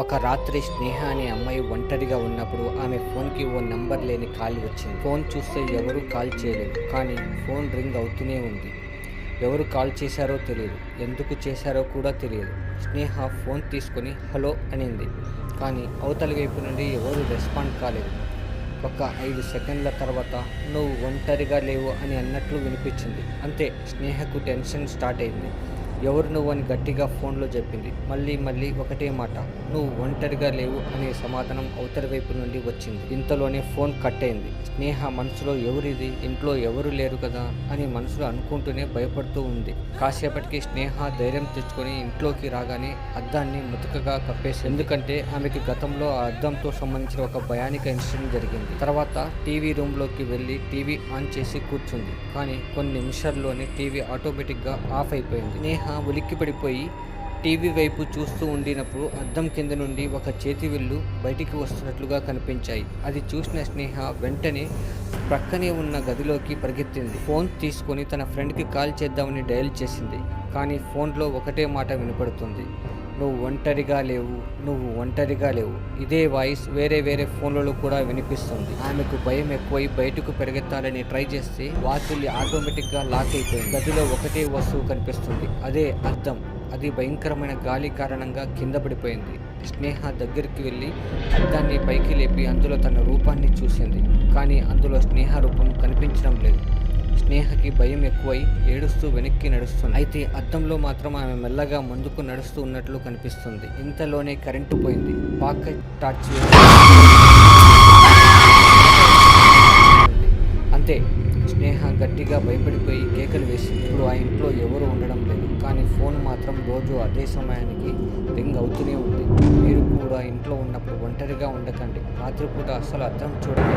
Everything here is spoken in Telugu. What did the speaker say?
ఒక రాత్రి స్నేహ అనే అమ్మాయి ఒంటరిగా ఉన్నప్పుడు ఆమె ఫోన్కి ఓ నంబర్ లేని కాల్ వచ్చింది. ఫోన్ చూస్తే ఎవరూ కాల్ చేయలేదు కానీ ఫోన్ రింగ్ అవుతూనే ఉంది. ఎవరు కాల్ చేశారో తెలియదు ఎందుకు చేశారో కూడా తెలియదు స్నేహ ఫోన్ తీసుకొని హలో అనింది కానీ అవతలి వైపు నుండి ఎవరు రెస్పాండ్ కాలేదు. ఒక ఐదు సెకండ్ల తర్వాత నువ్వు ఒంటరిగా లేవు అని అన్నట్లు వినిపించింది. అంతే స్నేహకు టెన్షన్ స్టార్ట్ అయింది. ఎవరు నువ్వు అని గట్టిగా ఫోన్లో చెప్పింది. మళ్ళీ మళ్ళీ ఒకటే మాట. నువ్వు ఒంటరిగా లేవు అనే సమాధానం అవతలి వైపు నుండి వచ్చింది. ఇంతలోనే ఫోన్ కట్ అయింది స్నేహ మనసులో ఎవరిది? ఇంట్లో ఎవరు లేరు కదా? అని మనసులో అనుకుంటూనే భయపడుతూ ఉంది. కాసేపటికి స్నేహ ధైర్యం తెచ్చుకొని ఇంట్లోకి రాగానే అద్దాన్ని ముతకగా కప్పేసి ఎందుకంటే ఆమెకి గతంలో ఆ అద్దంతో సంబంధించిన ఒక భయానిక ఇన్సిడెంట్ జరిగింది. తర్వాత టీవీ రూమ్లోకి వెళ్ళి టీవీ ఆన్ చేసి కూర్చుంది. కానీ కొన్ని నిమిషాల్లోనే టీవీ ఆటోమేటిక్గా ఆఫ్ అయిపోయింది. స్నేహ ఉలిక్కి పడిపోయి టీవీ వైపు చూస్తూ ఉండినప్పుడు అద్దం కింద నుండి ఒక చేతి విల్లు బయటికి వస్తున్నట్లుగా కనిపించాయి. అది చూసిన స్నేహ వెంటనే ప్రక్కనే ఉన్న గదిలోకి పరిగెత్తింది. ఫోన్ తీసుకొని తన ఫ్రెండ్కి కాల్ చేద్దామని డయల్ చేసింది. కానీ ఫోన్లో ఒకటే మాట వినపడుతుంది. నువ్వు ఒంటరిగా లేవు నువ్వు ఒంటరిగా లేవు. ఇదే వాయిస్ వేరే వేరే ఫోన్లలో కూడా వినిపిస్తుంది. ఆమెకు భయం ఎక్కువై బయటకు పెరిగెత్తాలని ట్రై చేస్తే వాకిలి ఆటోమేటిక్గా లాక్ అయిపోయింది. గదిలో ఒకటే వస్తువు కనిపిస్తుంది. అదే అర్థం. అది భయంకరమైన గాలి కారణంగా కింద పడిపోయింది. స్నేహ దగ్గరికి వెళ్ళి అద్దాన్ని పైకి లేపి అందులో తన రూపాన్ని చూసింది. కానీ అందులో స్నేహ రూపం కనిపించడం లేదు. స్నేహకి భయం ఎక్కువై ఏడుస్తూ వెనక్కి నడుస్తుంది. అయితే అద్దంలో మాత్రం ఆమె మెల్లగా ముందుకు నడుస్తూ ఉన్నట్లు కనిపిస్తుంది. ఇంతలోనే కరెంటు పోయింది. పాకెట్ టార్చ్ అంతే. స్నేహ గట్టిగా భయపడిపోయి కేకలు వేసింది. ఇప్పుడు ఆ ఇంట్లో ఎవరు ఉండడం లేదు. కానీ ఫోన్ మాత్రం రోజు అదే సమయానికి రింగ్ అవుతూనే ఉంది. మీరు కూడా ఇంట్లో ఉన్నప్పుడు ఒంటరిగా ఉండకండి. రాత్రిపూట అస్సలు అర్థం చూడండి